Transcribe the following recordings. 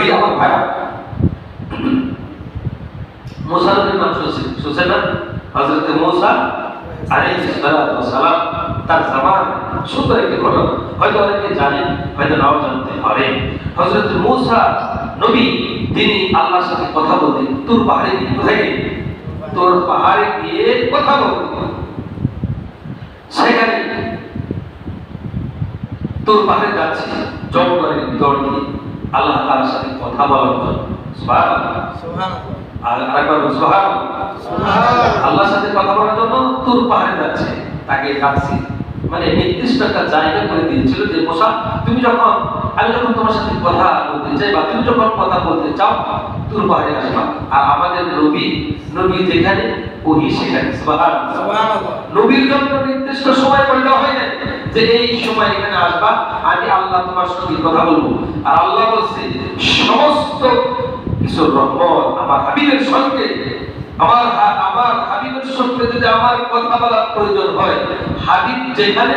এই আমার ভাই। মুসা শুনছি। শুনছেন না? হযরত মুসা আলাইহিস তার জামান সুন্দর একটি ঘটনা। হয়তো অনেকে জানেন হয়তো নাও জানতে পারেন হযরত মুসা নবী, তিনি আল্লাহর সাথে কথা বলতেন। তুর পাহাড়ে কোথায় তোর পাহাড়ে গিয়ে কথা বলতেন সেখানে তোর পাহাড়ে যাচ্ছে জঙ্গলের ভিতর দিয়ে। আল্লাহ তার সাথে কথা বলার জন্য। আর আরেকবার বলুন, আল্লাহর সাথে কথা বলার জন্য তোর পাহাড়ে যাচ্ছে তাকে ডাকছি। মানে নির্দিষ্ট একটা জায়গা করে দিয়েছিল যে মোসা তুমি যখন আমি যখন তোমার সাথে কথা বলতে চাই বা তুমি যখন কথা বলতে চাও আর আমাদের নবী নবী যেখানে ওহি সেখানে নবীর জন্য নির্দিষ্ট সময় করে দেওয়া হয় না যে এই সময় এখানে আসবা আমি আল্লাহ তোমার সঙ্গে কথা বলব। আর আল্লাহ বলছে সমস্ত কিছু রহমত আমার হাবিবের সঙ্গে আমার আমার হাবিবের সঙ্গে যদি আমার কথা বলার প্রয়োজন হয় হাবিব যেখানে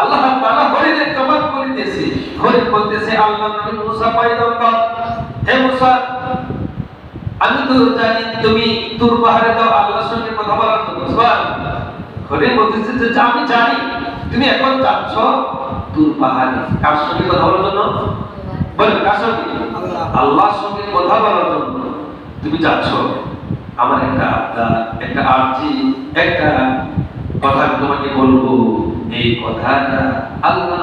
আল্লাহ তাআলা হরিণের জমান করে দিয়েছে হরিণ বলতেছে, আল্লাহ নবী মুসা পয়গম্বর, হে মুসা, আমি তো জানি তুমি তুর পাহাড়ে দাও, আল্লাহর সঙ্গে কথা বলার জন্য। হরিণ বলতেছে যে, আমি জানি। তুমি এখন যাচ্ছ তুর পাহাড়ে। কার সঙ্গে কথা বলার জন্য? বলেন কার সঙ্গে? আল্লাহর সঙ্গে কথা বলার জন্য। তুমি যাচ্ছ। আমার একটা একটা আর্জি, একটা কথা তোমাকে বলব। এই কথাটা আল্লাহ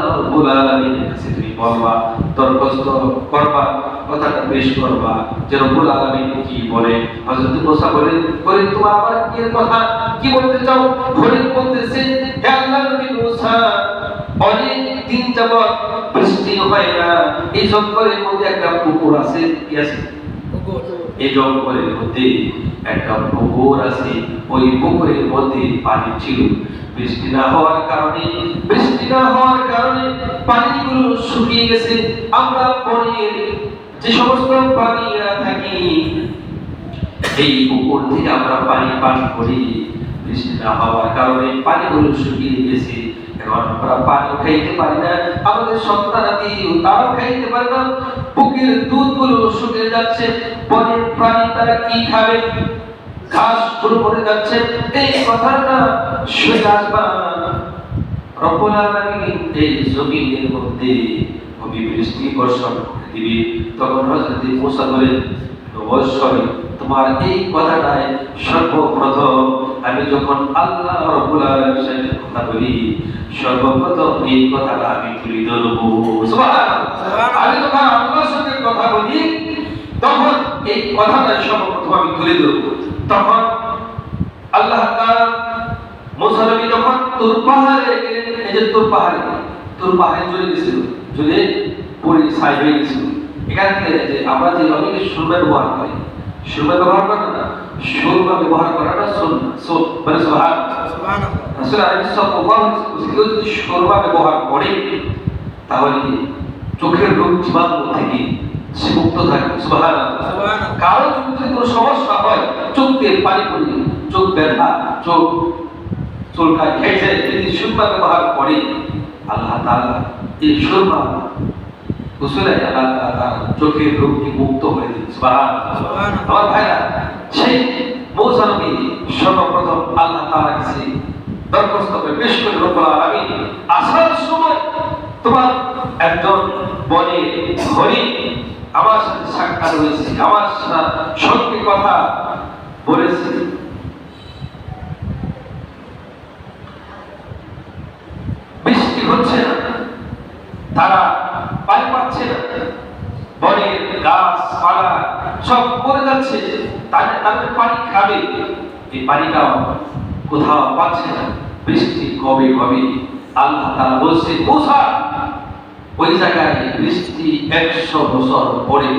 তুমি বলবা দরখাস্ত করবা, কথাটা পেশ করবা, যে রব্বুল আলামিন কি বলে? হযরত মুসা বলেন বলেন তোমার আবার কি কথা? কি বলতে চাও? হরিণ বলতেছে, হে আল্লাহ নবী মুসা, অনেক দিন যাবত বৃষ্টি হয় না। এই জঙ্গলের মধ্যে একটা পুকুর আছে, কি আছে? এই জঙ্গলের মধ্যে একটা পুকুর আছে। ওই পুকুরের মধ্যে পানি ছিল। বৃষ্টি না হওয়ার কারণে, বৃষ্টি না হওয়ার কারণে পানিগুলো শুকিয়ে গেছে। আমরা বনের যে সমস্ত প্রাণীরা থাকি, এই পুকুর থেকে আমরা পানি পান করি। বৃষ্টি না হওয়ার কারণে পানিগুলো শুকিয়ে গেছে। আমরা পানি খাইতে পারি না, আমাদের সন্তানাদি তারাও খাইতে পারে না। বুকের যাচ্ছে প্রাণী তারা কি খাবে? ঘাস যাচ্ছে। এই কথাটা আসবা। এই জমিনের মধ্যে কবি বৃষ্টি বর্ষণ তখন অবশ্যই তোমার এই সর্বপ্রথম আমি যখন আল্লাহ রব্বুল আলামিনের সাথে কথা বলি সর্বপ্রথম এই কথাটা আমি তুলে ধরবো। সুবহানাল্লাহ। আমি যখন আল্লাহর কথা বলি তখন এই কথাটা সর্বপ্রথম আমি তুলে ধরবো। তখন আল্লাহ তাআলা মুসা নবী যখন তুর পাহাড়ে গেলেন এই যে তুর পাহাড়ে তুর পাহাড়ে চলে গেছিল চলে পরে ছাই হয়ে গেছিল। এখান থেকে যে আমরা যে অনেকে সুরমা ব্যবহার করি সুরমা ব্যবহার করে না সুরমা ব্যবহার করাটা সুন্নাহ সো মানে সুবহান রাসূল ওয়াসাল্লাম যদি সুরমা ব্যবহার করে তাহলে চোখের রোগ জীবাণু থেকে সে মুক্ত থাকে সুবহানাল্লাহ। কারও যদি কোনো সমস্যা হয় চোখ দিয়ে পানি পড়ে চোখ ব্যথা চোখ চুলকা খেয়েছে যদি সুরমা ব্যবহার করে আল্লাহ তাআলা এই সুরমা গোসলে আল্লাহ তাআলা চোখের রোগটি মুক্ত করে দিন সুবহানাল্লাহ। আমার ভাইরা সেই মৌসানবী সর্বপ্রথম আল্লাহ তালা কাছে দরখাস্ত করে পেশ করে রব্বুল আলামিন আসার সময় তোমার একজন বনে হরি আমার সাথে সাক্ষাৎ হয়েছে, আমার সঙ্গে কথা বলেছে। বৃষ্টি হচ্ছে না, তারা পানি পাচ্ছে না। বনের গাছ পালা সব পড়ে যাচ্ছে, তাদের তাদের পানি খাবে। এই পানিটা কোথাও পাচ্ছে না। বৃষ্টি কবে কবে আল্লাহ তারা বলছে মুসা ওই জায়গায় বৃষ্টি একশো বছর পরে।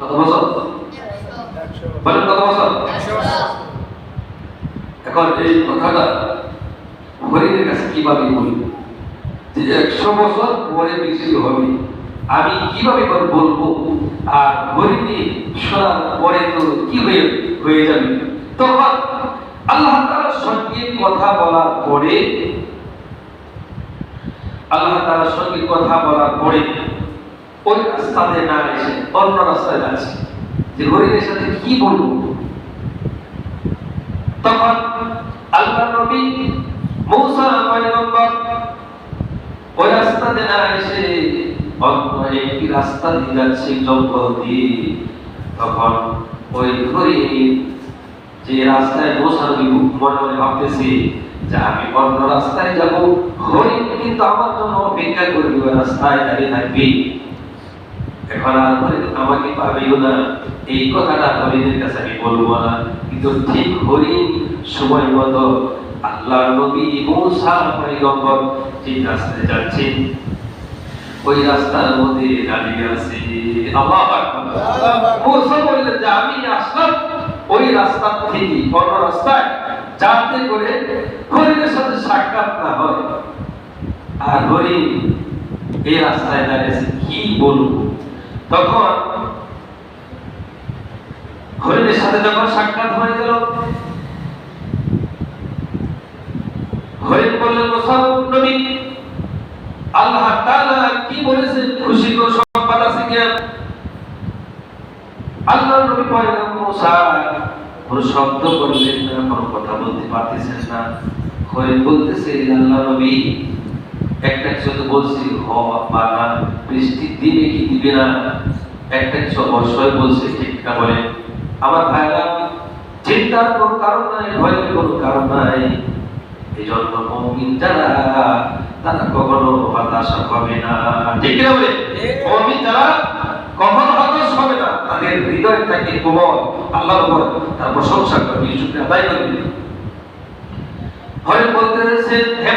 কত বছর? বলেন কত বছর? এখন এই কথাটা হরিণের কাছে কীভাবে বলি? যে একশো বছর পরে বৃষ্টি হবে। আমি কীভাবে বলব? আর হরিণী শোনার পরে তো কি হয়ে হয়ে যাবে? তখন আল্লাহ তাআলার সঙ্গে কথা বলার পরে, আল্লাহ তাআলার সঙ্গে কথা বলার পরে ওই রাস্তাতে না এসে, অন্য রাস্তায় যাচ্ছে। যে হরিণের সাথে কি বলব? তখন আল্লাহ নবী মূসা পয়গম্বর ওই রাস্তাতে না এসে অন্য একটি রাস্তা দিয়ে যাচ্ছে জঙ্গল দিয়ে? তখন ওই হরিণ যে রাস্তায় নবী মনে মনে ভাবতেছে যে আমি অন্য রাস্তায় যাব। হরিণ কিন্তু আমার জন্য অপেক্ষা করবে, ওই রাস্তায় দাঁড়িয়ে থাকবে। এখন আর হরিণ আমাকে পাবেও না। এই কথাটা হরিণের কাছে আমি বলব না। কিন্তু ঠিক হরিণ সময় মতো আল্লাহ নবী মূসা পয়গম্বর যে রাস্তায় যাচ্ছেন ওই রাস্তার মধ্যে দাঁড়িয়ে আছে। আল্লাহ যে আমি আসলাম, ওই রাস্তা থেকে রাস্তায় যাতে করে হরিণের সাথে সাক্ষাৎ না হয়। আর হরিণ এই রাস্তায় দাঁড়িয়েছে কি তখন হরিণের সাথে যখন সাক্ষাৎ হয়ে গেল হরিণ বললেন মোসাম্মদ নবী, আল্লাহ কি বলেছেন খুশি করে সংবাদ আছে কি আল্লাহ নবী পয়গম্বর মুসা, কোনো শব্দ বললেন না, কোনো কথা বলতে পারতেছেন না। হরিণ বলতেছে আল্লাহ নবী, একটা কিছু তো বলছি হ বা না বৃষ্টি দিবে কি দিবে না। একটা কিছু অবশ্যই বলছে, ঠিক বলে। আমার ভাইরা, চিন্তার কোনো কারণ নাই, ভয়ের কোনো কারণ নাই। এই জন্য মমিন যারা তারা কখনো হবে না। ঠিক যারা কখনো হতাশ হবে না। তাদের হৃদয় থাকে কোমল, আল্লাহর উপর। তার প্রশংসা করবে আদায় করবে বলতে হে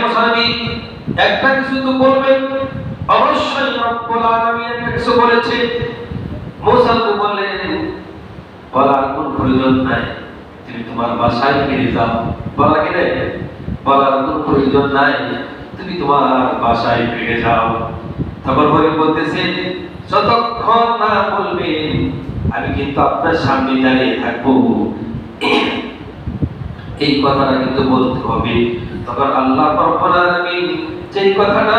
একটা কিছু তো অবশ্যই রব্বুল আলামিন একটা কিছু বলেছে। মুসা নবী বললেন, বলার কোন প্রয়োজন নাই। তুমি তোমার বাসায় ফিরে যাও। বলা কি রে বলার কোন প্রয়োজন নাই। তুমি তোমার বাসায় ফিরে যাও। তখন হরিণ বলতেছে, যতক্ষণ না বলবেন আমি কিন্তু আপনার সামনে দাঁড়িয়ে থাকব। এই কথাটা কিন্তু বলতে হবে। তখন আল্লাহ যে কথাটা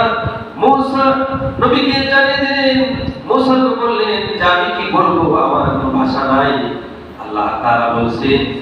মূসা নবীকে জানিয়ে দিলেন, মূসা বললেন যে, আমি কি বলব? আমার কোনো ভাষা নাই। আল্লাহ তাআলা বলছেন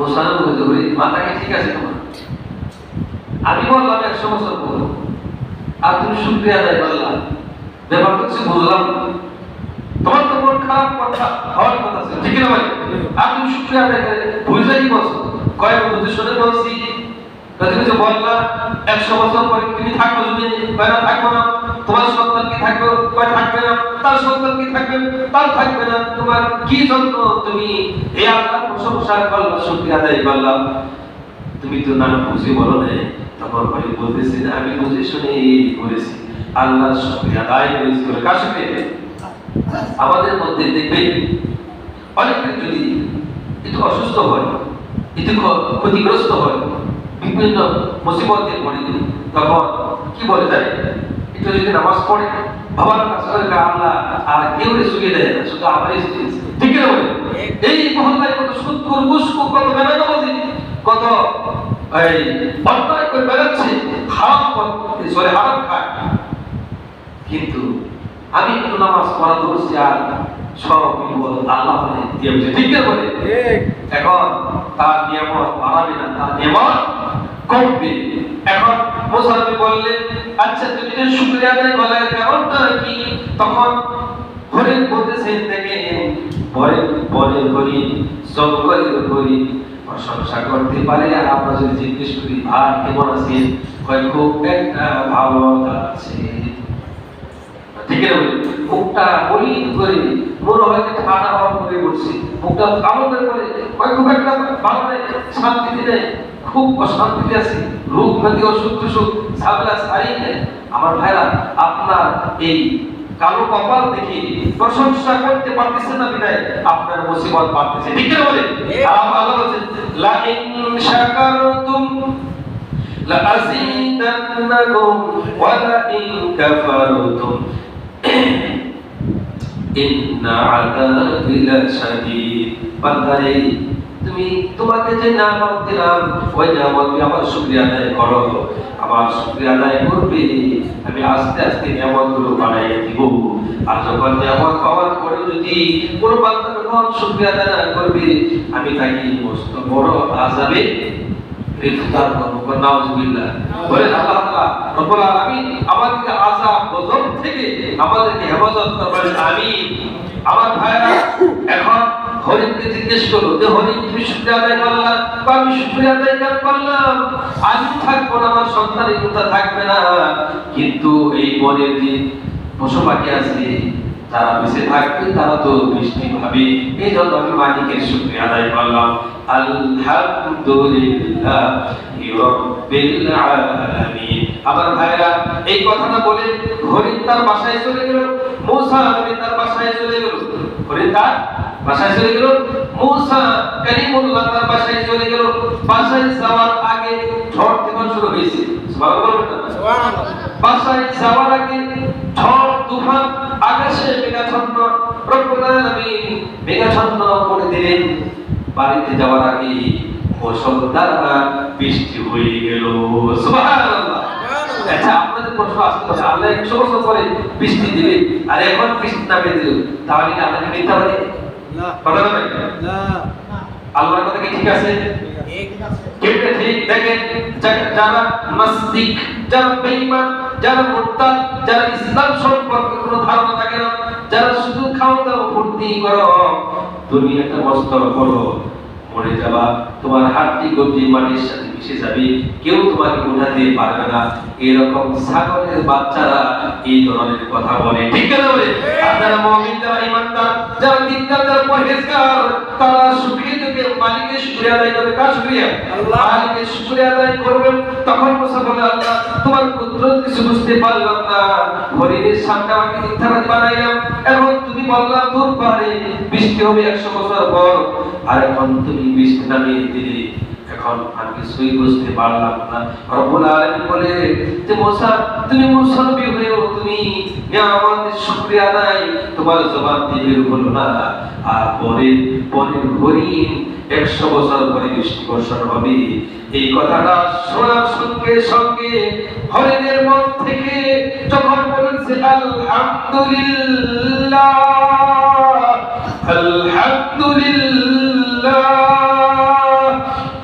মোসানো বলতে হরি মাথা ঠিক আছে তোমার। আমি বললাম একশো বছর পর। আর তুমি শুক্রিয়া আদায় করলাম ব্যাপার তো কিছু বুঝলাম তোমার তো মন খারাপ কথা হওয়ার কথা ছিল, ঠিক না ভাই? আর তুমি শুক্রিয়া আদায় করে বুঝলে কি বলছো কয়েক বুঝে শুনে বলছি। তুমি যে বললা একশো বছর পরে তুমি থাকব যদি থাকব না। তোমার সন্তান কি থাকবে? কয় থাকবে না। তার সন্তান কি থাকবে? তার থাকবে না। তোমার কি জন্য তুমি এই আল্লাহর প্রশংসা করলা? শুক্রিয়া আদায় করলাম তুমি তো না বুঝে বলো না। তখন ভাই বলতেছি যে আমি বুঝে শুনে এই করেছি। আল্লাহ শুক্রিয়া আদায় করে কার সঙ্গে আমাদের মধ্যে দেখবেন, অনেকে যদি একটু অসুস্থ হয়, একটু ক্ষতিগ্রস্ত হয়, বিভিন্ন মুসিবতে পড়ে তখন কি বলে জানে একটু যদি নামাজ পড়ে বাবার কাছে আল্লাহ আর কেউ দেয় না শুধু ঠিক না এই মহল্লায় কত সুৎকুর মুস্কুর কত কত এই অন্যায় করে বেড়াচ্ছে হারাম চলে হারাম খায়। কিন্তু আমি একটু নামাজ পড়া ধরছি আর সব বিপদ আল্লাহ দিয়েছে ঠিক না বলে এখন তার নিয়ামত বাড়াবে না তার নিয়ামত কমবে। এখন মোসানবী বললেন আচ্ছা তুমি যে শুক্রিয়া আদায় বলার কারণটা কি? তখন হরিণ বলতেছেন থেকে পরে পরে হরিণ, জঙ্গলের হরিণ। প্রশংসা করতে পারে আর যদি জিজ্ঞেস করি ভাই কেমন আছেন? খুব একটা ভালো আছে। ঠিক আছে মুখটা করে মনে হয় ঠান্ডা হওয়া করে বলছি মুখটা করে খুব একটা ভালো নেই, শান্তিতে খুব অশান্তিতে আছি। রোগ ব্যাধি অসুখ বিসুখ ঝামেলা সারিতে আমার ভাইরা আপনার এই কালো কপাল দেখে প্রশংসা করতে পারতেছেন না বিদায় আপনার মুসিবত পারতেছে ঠিক না বলে হ্যাঁ। আল্লাহ বলছেন লা ইন শাকারতুম লা আযীদান্নাকুম ওয়া লা ইন কাফারতুম। ইন্না আযাবি লাশাদীদ। বান্দারে তুমি তোমাকে যে নামত দিলাম, ওই নামত তুমি আমার শুকরিয়া আদায় করো। আমার শুকরিয়া আদায় করবে, আমি আস্তে আস্তে নিয়ামতগুলো বাড়াইয়ে দিব। আর যখন নিয়ামত পাওয়ার পরে যদি কোনো বান্দা যখন শুকরিয়া আদায় না করবে, আমি তাকে মস্ত বড় আজাবে গ্রেফতার আমাদেরকে হেফাজত করবেন। আমিন। আমার ভাইরা এখন হরিণকে জিজ্ঞেস করো যে হরিণ তুমি আদায় করলাম বা আমি আদায় করলাম। আমি থাকব না, আমার সন্তানের থাকবে না। কিন্তু এই বনের যে পশু পাখি আছে যারা বেঁচে থাকবে, তারা তো বৃষ্টি পাবে এই জন্য আমি মালিকের শুক্রিয়া আদায় করলাম। আলহামদুলিল্লাহ আমার ভাইরা এই কথাটা বলে হরিণ তার বাসায় চলে গেল। মূসা তার বাসায় চলে গেল। হরিণ তার বাসায় চলে গেল। মূসা কালিমুল্লাহ তার বাসায় চলে গেল। বাসায় যাওয়ার আগে ঝড় তুফান শুরু হয়েছে। বাসায় যাওয়ার আগে ঝড় তুফান আকাশে মেঘাচ্ছন্ন। রব্বুল আলামিন মেঘাচ্ছন্ন করে দিলেন। বাড়িতে যাওয়ার আগে মুসলধারা বৃষ্টি হয়ে গেল। সুবহানাল্লাহ। আচ্ছা আপনাদের প্রশ্ন আসতে আল্লাহ একশো বছর পরে বৃষ্টি দিবে। আর এখন বৃষ্টি নামে দিল। তাহলে কি আল্লাহকে মিথ্যাবাদী? কথা বলেন আল্লাহর কথা কি ঠিক আছে? ঠিক দেখেন যারা নাস্তিক যারা বেঈমান যারা মুরতাদ যারা ইসলাম সম্পর্কে কোনো ধারণা থাকে না যারা শুধু খাওয়া দাওয়া ফুর্তি করো তুমি একটা বস্ত্র করো মরে যাবা তোমার হাড্ডি গড্ডি মাটির সাথে মিশে যাবে কেউ তোমাকে উঠাতে পারবে না। এরকম ছাগলের বাচ্চারা এই ধরনের কথা বলে। ঠিক বলে আপনারা মুমিন যারা ইমানদার যারা দিনদার যারা পরহেজগার তারা সুখী থেকে মালিকের শুকরিয়া আদায় করবে। কার শুকরিয়া? আল্লাহ। মালিকের শুকরিয়া আদায় করবেন। তখন মুসা বলে আল্লাহ তোমার কুদরত কিছু বুঝতে পারলাম না। হরিণের সামনে আমাকে মিথ্যাবাদী বানাইলাম। এখন তুমি বললাম দূর পাহাড়ে বৃষ্টি হবে একশো বছর পর। আর এখন তুমি বৃষ্টি নামিয়ে দিলে, এখন আমি কিছুই বুঝতে পারলাম না। রব্বুল আলামিন বলে যে মুসা, তুমি মুসা নবী হয়েও তুমি নিয়ামতের শুকরিয়া আদায়। তোমার জবান দিয়ে বের হলো না। আর পরে পরে হরিণ একশো বছর পরে বৃষ্টি বর্ষণ হবে। এই কথাটা শোনার সঙ্গে সঙ্গে হরিণের মন থেকে যখন বলেছে, আলহামদুলিল্লাহ আলহামদুলিল্লাহ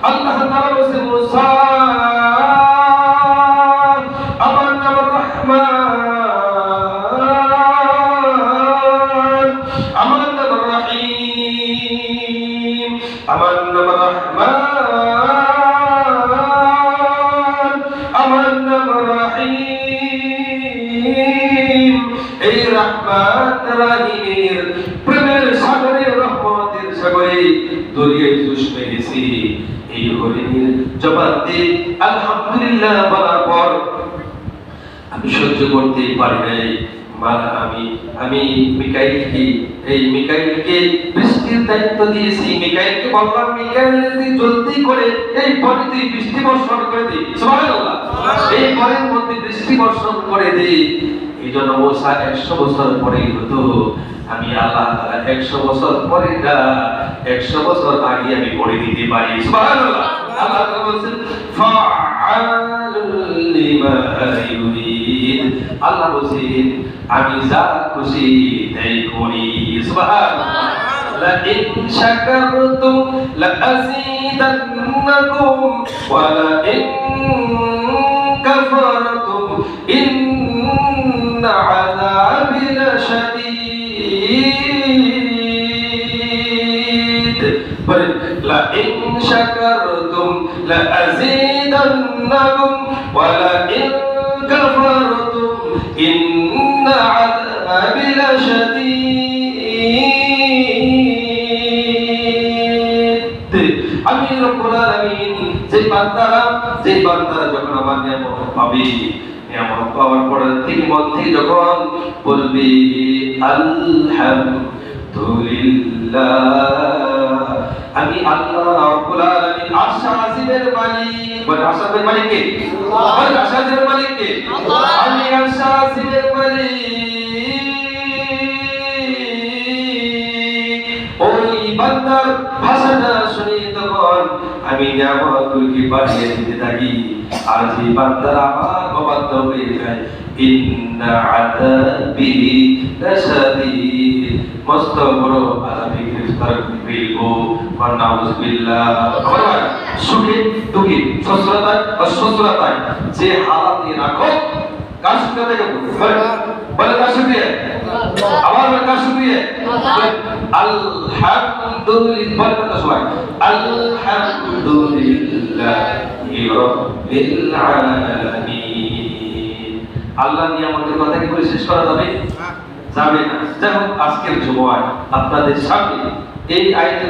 আল্লাহ তাআলা বলেছে, মুসা, আমার নাম রহমান, আমার নাম রহিম, আমার নাম রহমান, আমার নাম রহিম, এই রহমান রহিমের জবাব দিয়ে আলহামদুলিল্লাহ বলার পর আমি সহ্য পারি নাই। মালা আমি আমি মিকাইলকে এই মিকাইলকে বৃষ্টির দায়িত্ব দিয়েছি। মিকাইলকে বললাম মিকাইল যদি জলদি করে এই পরে তুই বৃষ্টি বর্ষণ করে সুবহানাল্লাহ। এই মধ্যে বৃষ্টি বর্ষণ করে এই জন্য মোসা একশো বছর পরেই হতো। আমি আল্লাহ তাআলা একশো বছর পরে একশো বছর আগে আমি করে দিতে পারি। সুবহানাল্লাহ। আল্লাহ তাআলা বলছেন ফাআলুল মা ইউরিদ আল্লাহ বলেন আমি যা খুশি তাই করি সুবহানাল্লাহ لئن شكرتم لأزيدنكم ولئن كفرتم إن عذابي لشديد لأزيدنكم ولئن كفرتم إن عذابي لشديد আমি রব্বুল আলামিন যে বান্দারা যে বান্দারা যখন আমার নিয়ামত পাবে নিয়ামত পাওয়ার পরে থেকে মধ্যে যখন বলবে আলহামদুলিল্লাহ আমি আল্লাহ রব্বুল আলামিন আরশ আজিমের মালিক। বলে আরশ মালিক কে বলে আরশ আজিমের মালিক কে আমি আরশ আজিমের মালিক। ওই বান্দার ভাষাটা শুনে তখন আমি নিয়ামতগুলোকে বাড়িয়ে দিতে থাকি। আর যে বান্দার আমার অবাধ্য হয়ে যায় ইন্না আযাবি লাশাদীদ মস্ত বড় গ্রেফতার ফেলব নাউজ বিল্লাহ খবর সুখে দুঃখে সসরতায় অসসরতায় যে হালাতে রাখো, কার সুখে দেখো বলে কার সুখে আমার কার সুখে আলহামদুলিল্লাহ বলে কথা সবাই আলহামদুলিল্লাহি রাব্বিল আলামিন। আল্লাহ নিয়ামতের কথা কি বলে শেষ করা যাবে? যাবে না। যাই হোক আজকের জুমায় আপনাদের সামনে এই আয়াতের